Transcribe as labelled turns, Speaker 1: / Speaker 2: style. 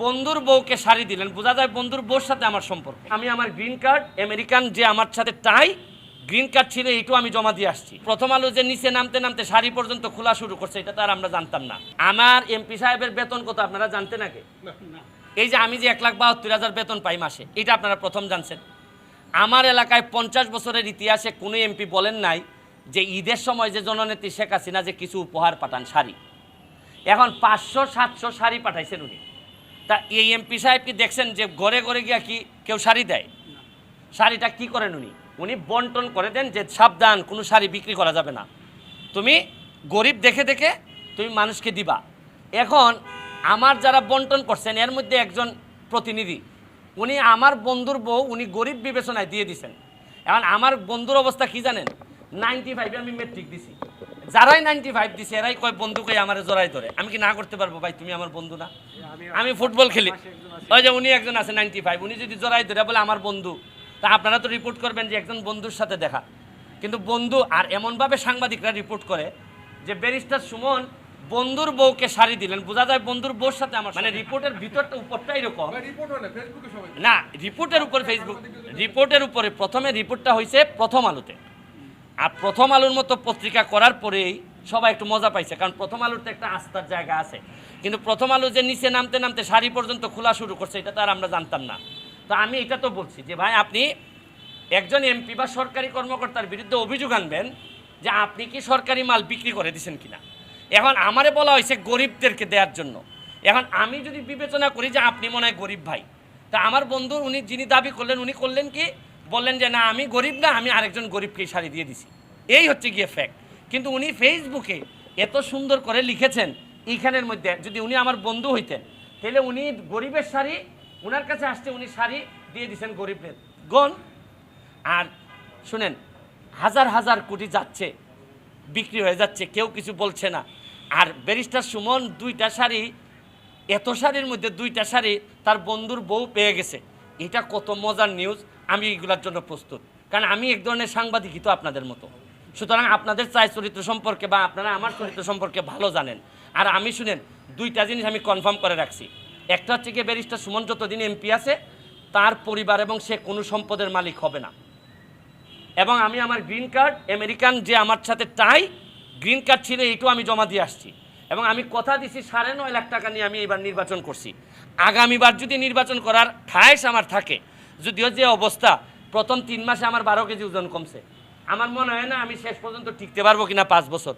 Speaker 1: বন্ধুর বউকে শাড়ি দিলেন, বোঝা যায় বন্ধুর বউর সাথে আমার সম্পর্ক। আমি আমার গ্রিন কার্ড, আমেরিকান যে আমার সাথে টাই, গ্রিন কার্ড ছিল এইটু আমি জমা দিয়ে আসছি। প্রথম আলো যে নিচে নামতে নামতে শাড়ি পর্যন্ত খোলা শুরু করছে, এটা তার আমরা জানতাম না। আমার এমপি সাহেবের বেতন কত, আপনারা জানতেন আগে? এই যে আমি যে এক লাখ বাহাত্তর হাজার বেতন পাই মাসে, এটা আপনারা প্রথম জানছেন। আমার এলাকায় পঞ্চাশ বছরের ইতিহাসে কোনো এমপি বলেন নাই যে ঈদের সময় যে জননেত্রী শেখ হাসিনা যে কিছু উপহার পাঠান শাড়ি। এখন পাঁচশো, সাতশো শাড়ি পাঠাইছেন উনি। তা এই এমপি সাহেব কি দেখছেন যে ঘরে ঘরে গিয়া কি কেউ শাড়ি দেয়? শাড়িটা কি করেন উনি? উনি বন্টন করে দেন যে সাবধান কোনো শাড়ি বিক্রি করা যাবে না। তুমি গরিব দেখে দেখে তুমি মানুষকে দিবা। এখন আমার যারা বন্টন করছেন এর মধ্যে একজন প্রতিনিধি উনি আমার বন্ধুর বউ উনি গরিব বিবেচনায় দিয়ে দিছেন। এখন আমার বন্ধুর অবস্থা কি জানেন? নাইনটি ফাইভে আমি মেট্রিক দিছি। যারাই নাইনটি ফাইভ দিছে এরাই কয় বন্ধুকে আমার জড়াই ধরে। আমি কি না করতে পারব? ভাই তুমি আমার বন্ধু না? আমি ফুটবল খেলি। ওই যে উনি একজন আছে নাইনটি ফাইভ উনি যদি জড়াই ধরে বলে আমার বন্ধু। তা আপনারা তো রিপোর্ট করবেন যে একজন বন্ধুর সাথে দেখা। কিন্তু বন্ধু আর এমনভাবে সাংবাদিকরা রিপোর্ট করে যে ব্যারিস্টার সুমন বন্ধুর বউকে শাড়ি দিলেন। বোঝা যায় বন্ধুর বউর সাথে আমার মানে রিপোর্টের ভিতরটা উপরটা এরকম?
Speaker 2: না
Speaker 1: না রিপোর্টের উপর ফেসবুক রিপোর্টের উপরে প্রথমে রিপোর্টটা হয়েছে প্রথম আলোতে। আর প্রথম আলোর মতো পত্রিকা করার পরেই সবাই একটু মজা পাইছে, কারণ প্রথম আলোর তো একটা আস্থার জায়গা আছে। কিন্তু প্রথম আলো যে নিচে নামতে নামতে শাড়ি পর্যন্ত খোলা শুরু করছে, এটা তো আর আমরা জানতাম না। তো আমি এটা তো বলছি যে, ভাই, আপনি একজন এমপি বা সরকারি কর্মকর্তার বিরুদ্ধে অভিযোগ আনবেন যে আপনি কি সরকারি মাল বিক্রি করে দিয়েছেন কিনা। এখন আমারে বলা হয়েছে গরিবদেরকে দেওয়ার জন্য। এখন আমি যদি বিবেচনা করি যে আপনি মনে হয় গরিব ভাই, তা আমার বন্ধু, উনি যিনি দাবি করলেন, উনি করলেন কি বললেন যে, না, আমি গরিব না, আমি আরেকজন গরিবকে শাড়ি দিয়ে দিছি। এই হচ্ছে গিয়ে ফ্যাক্ট কিন্তু উনি ফেসবুকে এত সুন্দর করে লিখেছেন, এইখানের মধ্যে, যদি উনি আমার বন্ধু হইতেন, তাহলে উনি গরিবের শাড়ি ওনার কাছে আসছে উনি শাড়ি দিয়ে দিছেন গরিবের গন আর শুনেন, হাজার হাজার কোটি যাচ্ছে, বিক্রি হয়ে যাচ্ছে, কেউ কিছু বলছে না। আর ব্যারিস্টার সুমন দুইটা শাড়ি, এত শাড়ির মধ্যে দুইটা শাড়ি তার বন্ধুর বউ পেয়ে গেছে। এটা কত মজার নিউজ আমি এগুলোর জন্য প্রস্তুত। কারণ আমি এক ধরনের সাংবাদিকই তো আপনাদের মতো। সুতরাং আপনাদের চাই চরিত্র সম্পর্কে বা আপনারা আমার চরিত্র সম্পর্কে ভালো জানেন। আর আমি শুনেন, দুইটা জিনিস আমি কনফার্ম করে রাখছি। একটা হচ্ছে গিয়ে ব্যারিস্টার সুমন যতদিন এমপি আছে, তার পরিবার এবং সে কোনো সম্পদের মালিক হবে না। এবং আমি আমার গ্রিন কার্ড আমেরিকান যে আমার সাথে টাই গ্রিন কার্ড ছিল এইটু আমি জমা দিয়ে আসছি। এবং আমি কথা দিছি সাড়ে নয় লাখ টাকা নিয়ে আমি এবার নির্বাচন করছি। আগামীবার যদি নির্বাচন করার ঠায়স আমার থাকে, যদিও যে অবস্থা, প্রথম তিন মাসে আমার বারো কেজি ওজন কমছে। আমার মনে হয় না আমি শেষ পর্যন্ত টিকতে পারব কিনা পাঁচ বছর।